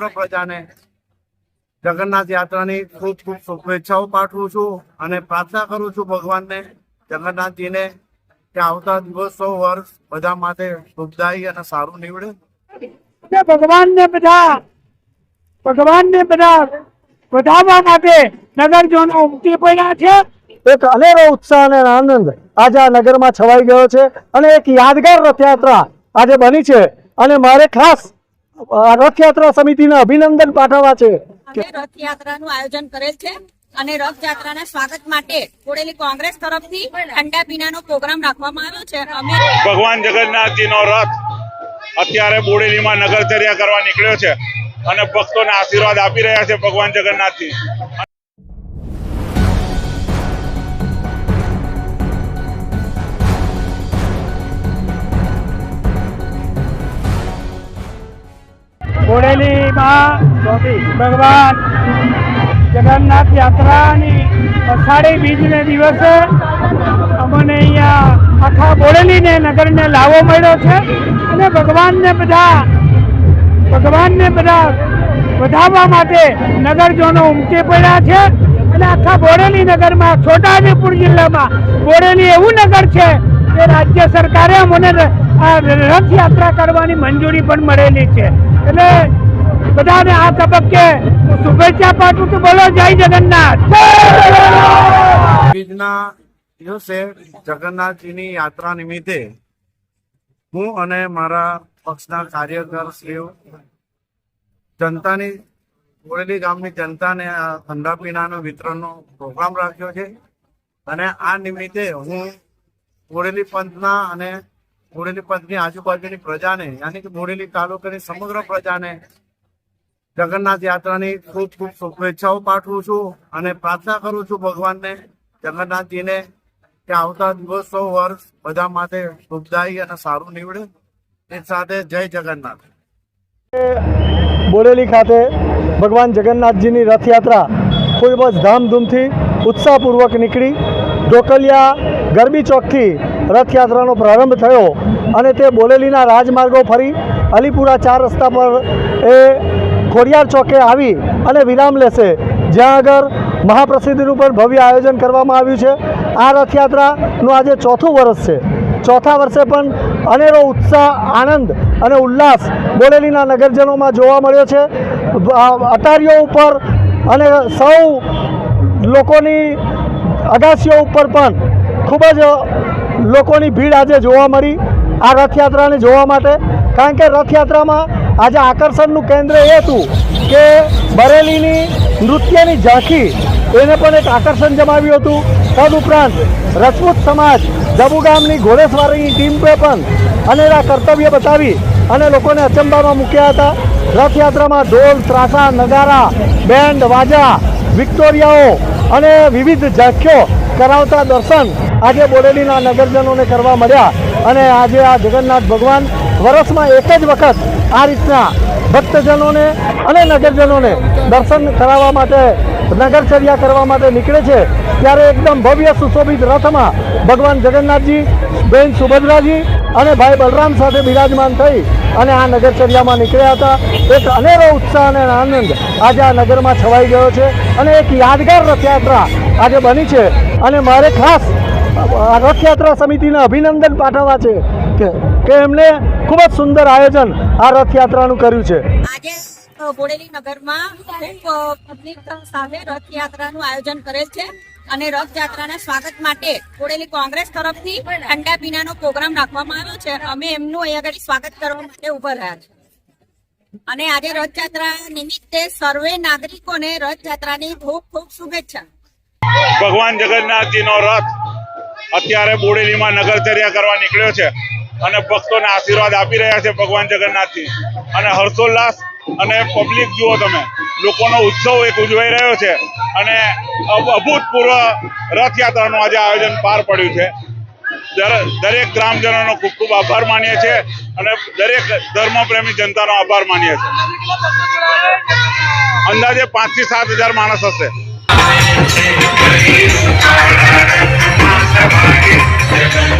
સમગ્ર પ્રજાને જગન્નાથ યાત્રાની ખૂબ ખૂબ શુભેચ્છાઓ પાઠવું છું અને પ્રાર્થના કરું છું ભગવાનને જગન્નાથજીને કે આવતા દિવસો વર્ષ બધા માટે શુભદાયી અને સારું નીવડે. કે ભગવાનને બધા ભગવાનને બધા વધારવા માટે નગરજનો ઉમટી પડ્યા છે. એક અનેરો ઉત્સાહ અને આનંદ આજે આ નગરમાં છવાઈ ગયો છે અને એક યાદગાર રથયાત્રા આજે બની છે અને મારે ખાસ રથયાત્રા સમિતિને અભિનંદન પાઠવવા છે. અમે રથયાત્રાનું આયોજન કરેલ છે અને રથયાત્રાના સ્વાગત માટે બોડેલી કોંગ્રેસ તરફથી ઠંડા પીણાનો પ્રોગ્રામ રાખવામાં આવ્યો છે. અમે ભગવાન જગન્નાથજીનો રથ અત્યારે બોડેલીમાં નગરચર્યા કરવા નીકળ્યો છે અને ભક્તોને આશીર્વાદ આપી રહ્યા છે ભગવાન જગન્નાથજી. બોડેલીમાં ભગવાન જગન્નાથ યાત્રાની અષાઢી બીજને દિવસે અમને અહીંયા આખા બોડેલીને નગરને લાવો મળ્યો છે. અને ભગવાનને બધા ભગવાનને બધા વધારવા માટે નગરજનો ઉમટી પડ્યા છે. અને આખા બોડેલી નગરમાં, છોટાઉદેપુર જિલ્લામાં બોડેલી એવું નગર છે કે રાજ્ય સરકારે આ રથયાત્રા કરવાની મંજૂરી પણ મળેલી છે. એટલે બધાને આ તબક્કે શુભેચ્છા પાઠવું છું. બોલો, જય જગન્નાથ. જગન્નાથજીની યાત્રા નિમિત્તે હું અને મારા પક્ષના કાર્યકર શ્રીઓ જનતાની બોરેલી ગામની જનતાને આ ઠંડા પીણાનો વિતરણનો પ્રોગ્રામ રાખ્યો છે. અને આ નિમિત્તે હું બોરેલી પંથના અને બોડેલી પંથની આજુબાજુની પ્રજાને, યાની કે બોડેલી તાલુકાની સમગ્ર પ્રજાને જગન્નાથ યાત્રાની ખૂબ ખૂબ શુભેચ્છાઓ પાઠવું છું અને પ્રાર્થના કરું છું ભગવાનને જગન્નાથજીને કે આવતા દિવસો, વર્ષ બધા માટે શુભદાયી અને સારું નીવડે. એ સાથે જય જગન્નાથ. બોડેલી ખાતે ભગવાન જગન્નાથજીની રથયાત્રા ખૂબ જ ધામધૂમથી ઉત્સાહપૂર્વક નીકળી. ઢોકલિયા ગરબી ચોકથી રથયાત્રાનો પ્રારંભ થયો અને તે બોલેલીના રાજમાર્ગો ફરી અલીપુરા ચાર રસ્તા પર એ ખોડિયાર ચોકે આવી અને વિરામ લેશે. જ્યાં આગળ મહાપ્રસિદ્ધિનું પણ ભવ્ય આયોજન કરવામાં આવ્યું છે. આ રથયાત્રાનું આજે ચોથું વર્ષ છે. ચોથા વર્ષે પણ અનેરો ઉત્સાહ, આનંદ અને ઉલ્લાસ બોલેલીના નગરજનોમાં જોવા મળ્યો છે. અટારીઓ ઉપર અને સૌ લોકોની અગાસીઓ ઉપર પણ ખૂબ જ લોકોની ભીડ આજે જોવા મળી આ રથયાત્રાને જોવા માટે. કારણ કે રથયાત્રામાં આજે આકર્ષણનું કેન્દ્ર એ હતું કે બરેલીની નૃત્યની ઝાંખી એને પણ એક આકર્ષણ જમાવ્યું હતું. તદુપરાંત રજપૂત સમાજ ગામની ઘોડેસવારીની ટીમે પણ અનેરા કર્તવ્ય બતાવી અને લોકોને અચંબામાં મૂક્યા હતા. રથયાત્રામાં ઢોલ, ત્રાસા, નગારા, બેન્ડ, વાજા, વિક્ટોરિયાઓ અને વિવિધ ઝાંખીઓ કરાવતા દર્શન આજે બોડેલીના નગરજનોને કરવા મળ્યા અને આજે આ જગન્નાથ ભગવાન વર્ષમાં એક જ વખત આ રીતના ભક્તજનોને અને નગરજનોને દર્શન કરાવવા માટે, નગરચર્યા કરવા માટે નીકળે છે. ત્યારે એકદમ ભવ્ય સુશોભિત રથમાં ભગવાન જગન્નાથજી, બેન સુભદ્રાજી અને ભાઈ બલરામ સાથે બિરાજમાન થઈ અને આ નગરચર્યામાં નીકળ્યા હતા. એક અનેરો ઉત્સાહ અને આનંદ આજે આ નગરમાં છવાઈ ગયો છે અને એક યાદગાર રથયાત્રા આજે બની છે. અને મારે ખાસ રથયાત્રા સમિતિને અભિનંદન પાઠવવા છે કે કે એમને ખૂબ જ સુંદર આયોજન આ રથયાત્રાનું કર્યું છે. આજે બોડેલી નગરમાં ખૂબ પબ્લિક સામે રથયાત્રાનું આયોજન કરેલ છે અને રથયાત્રાના સ્વાગત માટે બોડેલી કોંગ્રેસ તરફથી ઠંડા પીણાનો પ્રોગ્રામ રાખવામાં આવ્યો છે. અમે એમનું અહીંયા આગળ સ્વાગત કરવા માટે ઊભા રહ્યા છે. અને આજે રથયાત્રા નિમિત્તે સર્વે નાગરિકોને રથયાત્રાની ખૂબ ખૂબ શુભેચ્છા. ભગવાન જગન્નાથજીનો રથ અત્યારે બોડેલીમાં નગરચર્યા કરવા નીકળ્યો છે અને ભક્તોને આશીર્વાદ આપી રહ્યા છે ભગવાન જગન્નાથજી. અને હર્ષોલ્લાસ અને પબ્લિક જુઓ તમે, લોકોનો ઉત્સવ એક ઉજવાઈ રહ્યો છે અને અભ- અભૂતપૂર્વ રથયાત્રાનું આજે આયોજન પાર પડ્યું છે. દર- દરેક ગ્રામજનોનો ખૂબ ખૂબ આભાર માનીએ છીએ અને દરેક ધર્મપ્રેમી જનતાનો આભાર માનીએ છીએ. અંદાજે પાંચથી સાત હજાર માણસ હશે. Jai